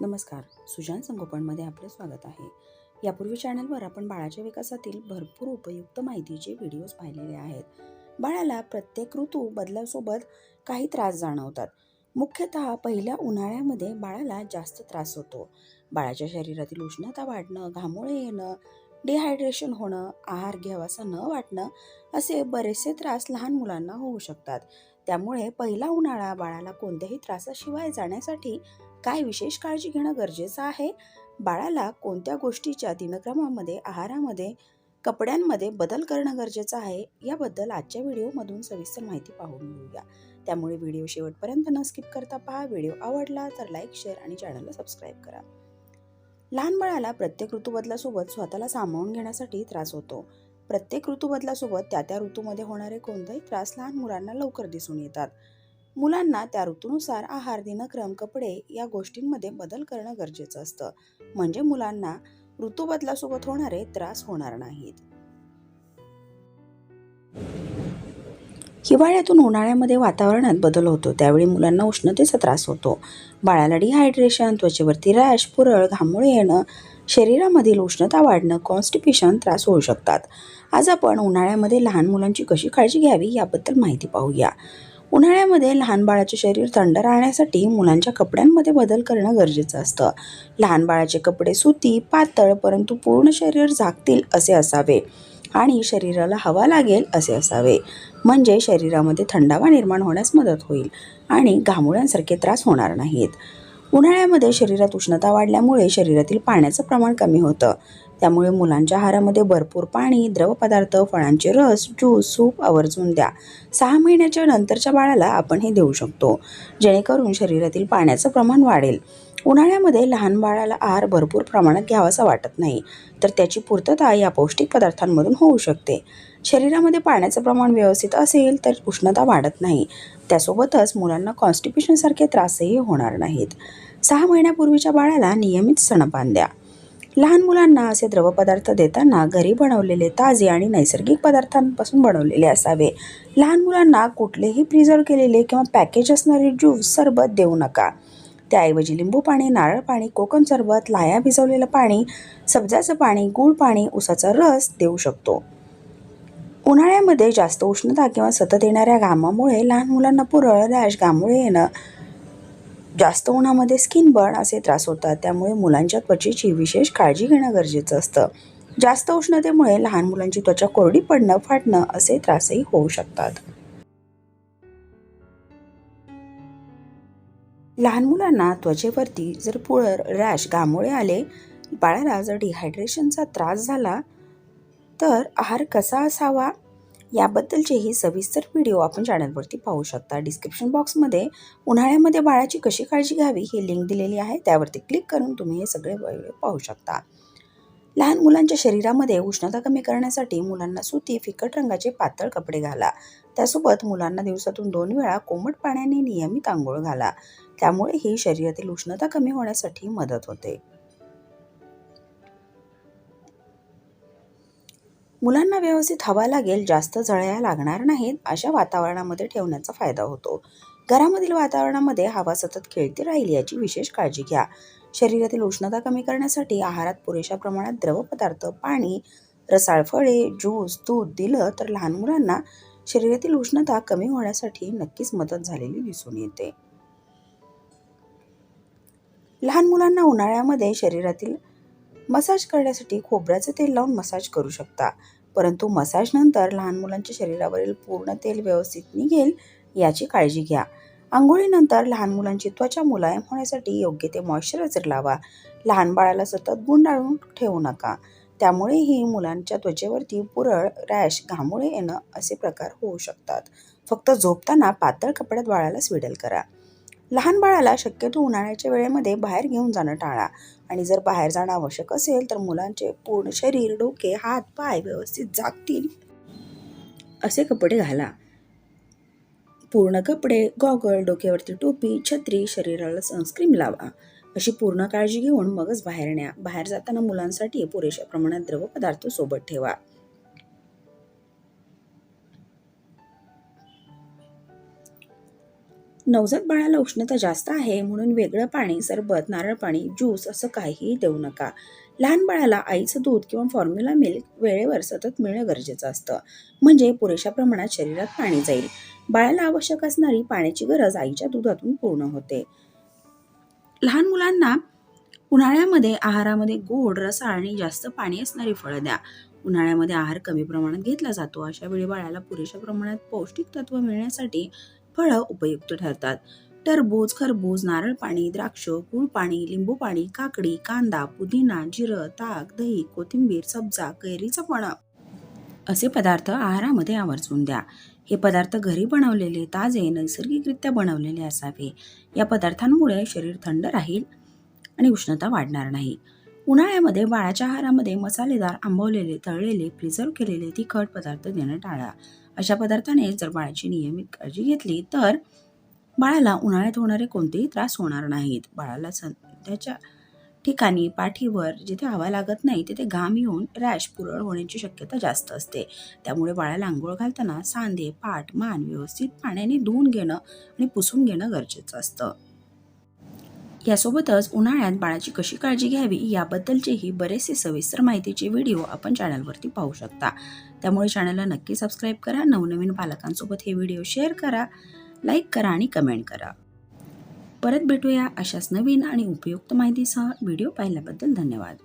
नमस्कार सुजान संगोपनमध्ये आपलं स्वागत आहे. यापूर्वी चॅनलवर आपण बाळाच्या विकासातील भरपूर उपयुक्त माहितीचे व्हिडिओज पाहिलेले आहेत. बाळाला प्रत्येक ऋतू बदलासोबत काही त्रास जाणवतात. मुख्यतः पहिल्या उन्हाळ्यामध्ये बाळाला जास्त त्रास होतो. बाळाच्या शरीरातील उष्णता वाढणं घामोळे येणं डिहायड्रेशन होणं आहार घ्यावासा न वाटणं असे बरेचसे त्रास लहान मुलांना होऊ शकतात. त्यामुळे पहिला उन्हाळा बाळाला कोणत्याही त्रासाशिवाय जाण्यासाठी काय विशेष काळजी घेणं गरजेचं आहे? बाळाला कोणत्या गोष्टीच्या दिनक्रमामध्ये आहारामध्ये कपड्यांमध्ये बदल करणं गरजेचं आहे? याबद्दल आजच्या व्हिडिओमधून सविस्तर माहिती पाहून घेऊया. त्यामुळे व्हिडिओ शेवटपर्यंत न स्किप करता पहा. व्हिडिओ आवडला तर लाईक शेअर आणि चॅनलला सबस्क्राईब करा. लहान बाळाला प्रत्येक ऋतूबदलासोबत स्वतःला सामावून घेण्यासाठी त्रास होतो. प्रत्येक ऋतूबदलासोबत त्या त्या ऋतूमध्ये होणारे कोणतेही त्रास लहान मुलांना लवकर दिसून येतात. मुलांना त्या ऋतूनुसार आहार दिनक्रम कपडे या गोष्टींमध्ये बदल करणं गरजेचं असतं. म्हणजे मुलांना ऋतूबदलासोबत होणारे त्रास होणार नाहीत. हिवाळ्यातून उन्हाळ्यामध्ये वातावरणात बदल होतो. त्यावेळी मुलांना उष्णतेचा त्रास होतो. बाळाला डिहायड्रेशन त्वचेवरती रॅश पुरळ घामोळे येणं शरीरामधील उष्णता वाढणं कॉन्स्टिपेशन त्रास होऊ शकतात. आज आपण उन्हाळ्यामध्ये लहान मुलांची कशी काळजी घ्यावी याबद्दल माहिती पाहूया. उन्हाळ्यामध्ये लहान बाळाचे शरीर थंड राहण्यासाठी मुलांच्या कपड्यांमध्ये बदल करणं गरजेचं असतं. लहान बाळाचे कपडे सुती पातळ परंतु पूर्ण शरीर झाकतील असे असावे आणि शरीराला हवा लागेल असे असावे. म्हणजे शरीरामध्ये थंडावा निर्माण होण्यास मदत होईल आणि घामोळ्यांसारखे त्रास होणार नाहीत. उन्हाळ्यामध्ये शरीरात उष्णता वाढल्यामुळे शरीरातील पाण्याचं प्रमाण कमी होतं. त्यामुळे मुलांच्या आहारामध्ये भरपूर पाणी द्रवपदार्थ फळांचे रस ज्यूस सूप आवर्जून द्या. सहा महिन्याच्या नंतरच्या बाळाला आपण हे देऊ शकतो जेणेकरून शरीरातील पाण्याचं प्रमाण वाढेल. उन्हाळ्यामध्ये लहान बाळाला आहार भरपूर प्रमाणात घ्यावासा वाटत नाही तर त्याची पूर्तता या पौष्टिक पदार्थांमधून होऊ शकते. शरीरामध्ये पाण्याचं प्रमाण व्यवस्थित असेल तर उष्णता वाढत नाही. त्यासोबतच मुलांना कॉन्स्टिपेशनसारखे त्रासही होणार नाहीत. सहा महिन्यापूर्वीच्या बाळाला नियमित स्तनपान द्या. लहान मुलांना असे द्रवपदार्थ देताना घरी बनवलेले ताजे आणि नैसर्गिक पदार्थांपासून बनवलेले असावे. लहान मुलांना कुठलेही प्रिझर्व केलेले किंवा पॅकेज असणारे ज्यूस सरबत देऊ नका. त्याऐवजी लिंबू पाणी नारळ पाणी कोकम सरबत लाया भिजवलेलं पाणी सब्जाचं पाणी गूळ पाणी उसाचा रस देऊ शकतो. उन्हाळ्यामध्ये जास्त उष्णता किंवा सतत येणाऱ्या घामामुळे लहान मुलांना पुरळ रॅश घामुळे येणं जास्त उन्हामध्ये स्किन बर्न असे त्रास होतात. त्यामुळे मुलांच्या त्वचेची विशेष काळजी घेणं गरजेचं असतं. जास्त उष्णतेमुळे लहान मुलांची त्वचा कोरडी पडणं फाटणं असे त्रासही होऊ शकतात. लहान मुलांना त्वचेवरती जर पुळर रॅश गामोळे आले बाळाला जर डिहायड्रेशनचा त्रास झाला तर आहार कसा असावा? याबद्दलचेही सविस्तर व्हिडिओ आपण चॅनलवरती पाहू शकता. डिस्क्रिप्शन बॉक्समध्ये उन्हाळ्यामध्ये बाळाची कशी काळजी घ्यावी ही लिंक दिलेली आहे. त्यावरती क्लिक करून तुम्ही हे सगळे व्हिडिओ पाहू शकता. लहान मुलांच्या शरीरामध्ये उष्णता कमी करण्यासाठी मुलांना सुती फिकट रंगाचे पातळ कपडे घाला. त्यासोबत मुलांना दिवसातून दोन वेळा कोमट पाण्याने नियमित आंघोळ घाला. त्यामुळे ही शरीरातील उष्णता कमी होण्यासाठी मदत होते. मुलांना व्यवस्थित हवा लागेल जास्त जळया लागणार नाहीत अशा वातावरणामध्ये ठेवण्याचा फायदा होतो. घरामधील वातावरणामध्ये हवा सतत खेळती राहील याची विशेष काळजी घ्या. शरीरातील उष्णता कमी करण्यासाठी आहारात पुरेशा प्रमाणात द्रवपदार्थ पाणी रसाळ फळे ज्यूस दूध दिलं तर लहान मुलांना शरीरातील उष्णता कमी होण्यासाठी नक्कीच मदत झालेली दिसून येते. लहान मुलांना उन्हाळ्यामध्ये शरीरातील मसाज करण्यासाठी खोबऱ्याचं तेल लावून मसाज करू शकता. परंतु मसाज नंतर लहान मुलांच्या शरीरावरील पूर्ण तेल व्यवस्थित निघेल याची काळजी घ्या. आंघोळीनंतर लहान मुलांची त्वचा मुलायम होण्यासाठी योग्य ते मॉइश्चरायझर लावा. लहान बाळाला सतत गुंडाळून ठेवू नका. त्यामुळेही मुलांच्या त्वचेवरती पुरळ रॅश घामोळे येणं असे प्रकार होऊ शकतात. फक्त झोपताना पातळ कपड्यात बाळाला स्विडल करा. लहान बाळाला शक्यतो उन्हाळ्याच्या वेळेमध्ये बाहेर घेऊन जाणं टाळा. आणि जर बाहेर जाणं आवश्यक असेल तर मुलांचे पूर्ण शरीर डोके हात पाय व्यवस्थित जागतील असे कपडे घाला. पूर्ण कपडे गॉगल डोक्यावरती टोपी छत्री शरीराला सनस्क्रीम लावा. अशी पूर्ण काळजी घेऊन मगच बाहेर न्या. बाहेर जाताना मुलांसाठी पुरेशा प्रमाणात द्रवपदार्थ सोबत ठेवा. नवजात बाळाला उष्णता जास्त आहे म्हणून वेगळं पाणी सरबत नारळ पाणी ज्यूस असं काहीही देऊ नका. लहान बाळाला आईचं दूध किंवा फॉर्म्युला मिल्क वेळेवर सतत मिळणं गरजेचं असतं. म्हणजे पुरेशा प्रमाणात शरीरात पाणी जाईल. बाळाला आवश्यक असणारी पाण्याची गरज आईच्या दुधातून पूर्ण होते. लहान मुलांना उन्हाळ्यामध्ये आहारामध्ये गोड रसाळ आणि जास्त पाणी असणारी फळं द्या. उन्हाळ्यामध्ये आहार कमी प्रमाणात घेतला जातो. अशा वेळी बाळाला पुरेशा प्रमाणात पौष्टिक तत्व मिळण्यासाठी फळं उपयुक्त ठरतात. टरबूज खरबूज नारळ पाणी द्राक्ष गुळ पाणी लिंबू पाणी काकडी कांदा पुदिना जिरं ताक दही कोथिंबीर सब्जा कैरीचं पण असे पदार्थ आहारामध्ये आवर्जून द्या. हे पदार्थ घरी बनवलेले ताजे नैसर्गिकरित्या बनवलेले असावे. या पदार्थांमुळे शरीर थंड राहील आणि उष्णता वाढणार नाही. उन्हाळ्यामध्ये बाळाच्या आहारामध्ये मसालेदार आंबवलेले तळलेले प्रिझर्व केलेले तिखट पदार्थ देणं टाळा. अशा पदार्थाने जर बाळाची नियमित काळजी घेतली तर बाळाला उन्हाळ्यात होणारे कोणतेही त्रास होणार नाहीत. बाळाला सध्याच्या ठिकाणी पाठीवर जिथे हवा लागत नाही तिथे घाम येऊन रॅश पुरळ होण्याची शक्यता जास्त असते. त्यामुळे बाळाला आंघोळ घालताना सांधे पाठ मान व्यवस्थित पाण्याने धुवून घेणं आणि पुसून घेणं गरजेचं असतं. यासोबतच उन्हाळ्यात बाळाची कशी काळजी घ्यावी याबद्दलचेही बरेचसे सविस्तर माहितीचे व्हिडिओ आपण चॅनलवरती पाहू शकता. त्यामुळे चॅनलला नक्की सबस्क्राईब करा नवनवीन पालकांसोबत हे व्हिडिओ शेअर करा. लाईक करा आणि कमेंट करा. परत भेटूया अशाच नवीन आणि उपयुक्त माहितीसह व्हिडिओ पाहिल्याबद्दल धन्यवाद.